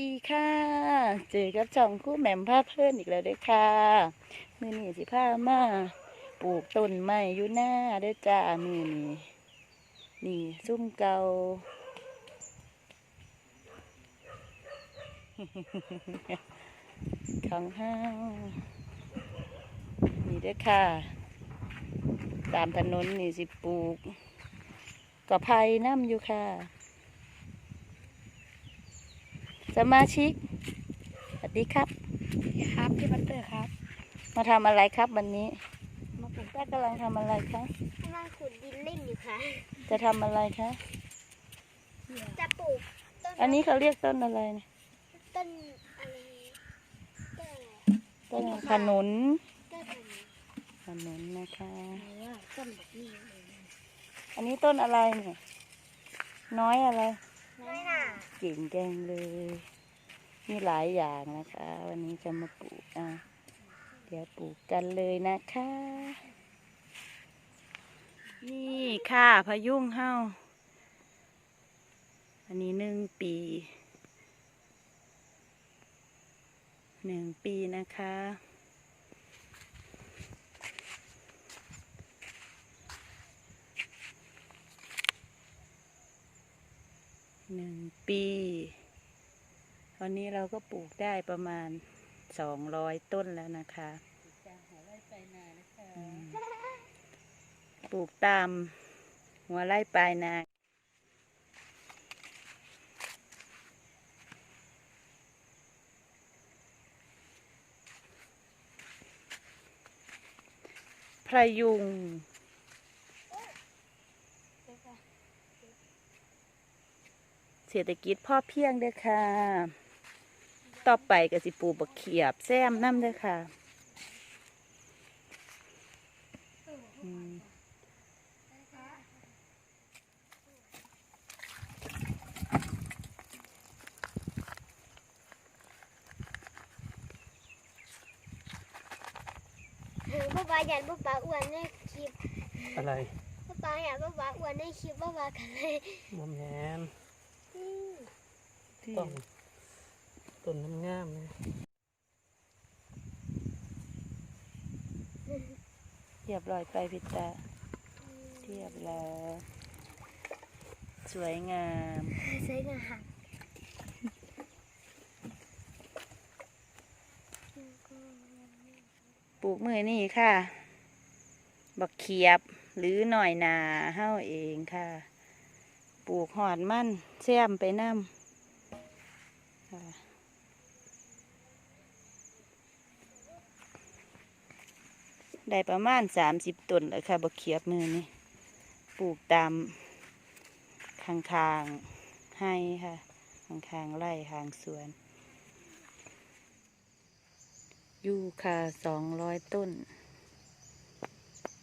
ดีค่ะ เจอกับช่องคู่แหม่มพาเพื่อนอีกแล้วด้อค่ะมือนี้สิพามาปลูกต้นไม้อยู่หน้าด้อจ้ามือนี้นี่ซุ่มเกาของห้างนี่ด้อค่ะ ตามถนนนี่สิปลูกกระไพน้ำอยู่ค่ะ สมาชิก สวัสดีครับ ครับพี่บัตเตอร์ครับ มาทำอะไรครับวันนี้มาปลูกแป้กำลังทำอะไรคะกำลังขุดดินเล่นอยู่ค่ะ จะทำอะไรคะ จะปลูกต้นอันนี้เขาเรียกต้นอะไรเนี่ยต้นอะไรต้นอะไรต้นขนุนต้นอะไรขนุนนะคะหรือว่าต้นแบบนี้อันนี้ต้นอะไรเนี่ย น้อยอะไร ไม่น่าเก่งแกงเลย มีหลายอย่างนะคะ วันนี้จะมาปลูกอะเดี๋ยวปลูกกันเลยนะคะ นี่ค่ะพะยุงเฮาอันนี้หนึ่งปีหนึ่งปีนะคะ หนึ่งปี ตอนนี้เราก็ปลูกได้ประมาณสองร้อยต้นแล้วนะคะอืมปลูกตามหัวไร่ปลายนาพระยุง เศรษฐกิจพ่อเพียงเด้อค่ะ ต่อไปก็สิปลูกบักเขียบแซมน้ำเด้อค่ะอืมป้าป้าอยากป้าป้าอ้วนในคลิปอะไรป้าป้าอยากป้าป้าอ้วนในคลิปป้าป้ากันเลยมอมแมนอืม ที่ต้องต้นน้ำงามๆนะเรียบร้อยไปพิตาเทียบแล้วสวยงามใช้งานหักปลูกมือนี่ค่ะ บักเขียบหรือหน่อยนาเฮ้าเองค่ะ ปลูกหอดมันแซมไปน้ำ ค่ะได้ประมาณสามสิบต้นเลยค่ะบกเขียบมือนี่ปลูกตามข้างๆให้ค่ะข้างๆไร่ข้างสวน ยูคาสองร้อยต้น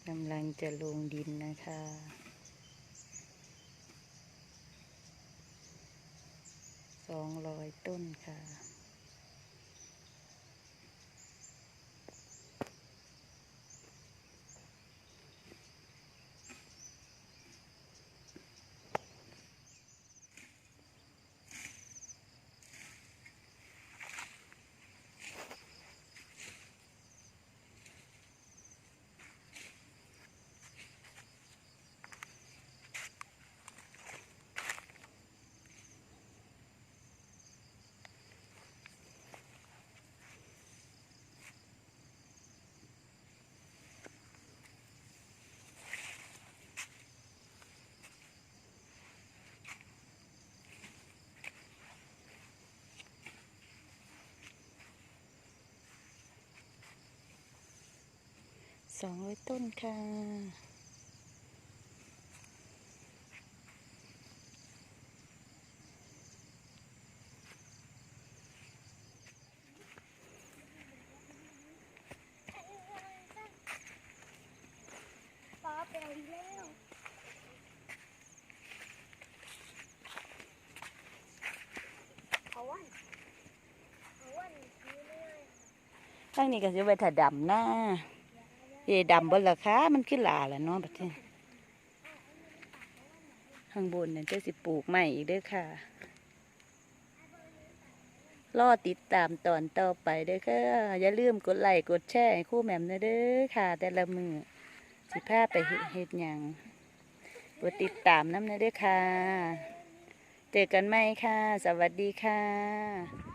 กำลังจะลงดินนะคะ สองร้อยต้นค่ะ สองร้อยต้นค่ะป้าไปเอาอีกแล้วเอาวันเอาวันซื้อไม่ได้ทั้งนี้ก็จะไปถ่าดำหน้า เยดำบนราคามันขึ้นหลาแล้วเนาะแบบนี้ข้างบนเนี่ยจะสิปลูกใหม่อีกเด้อค่ะรอติดตามตอนต่อไปเด้อค่ะ อย่าลืมกดไลค์กดแชร์ให้คู่แหม่มนะเด้อค่ะ แต่ละมือสิพาไปเฮ็ดเฮ็ดหยังกดติดตามน้ำนะเด้อค่ะ เจอกันไหมค่ะ สวัสดีค่ะ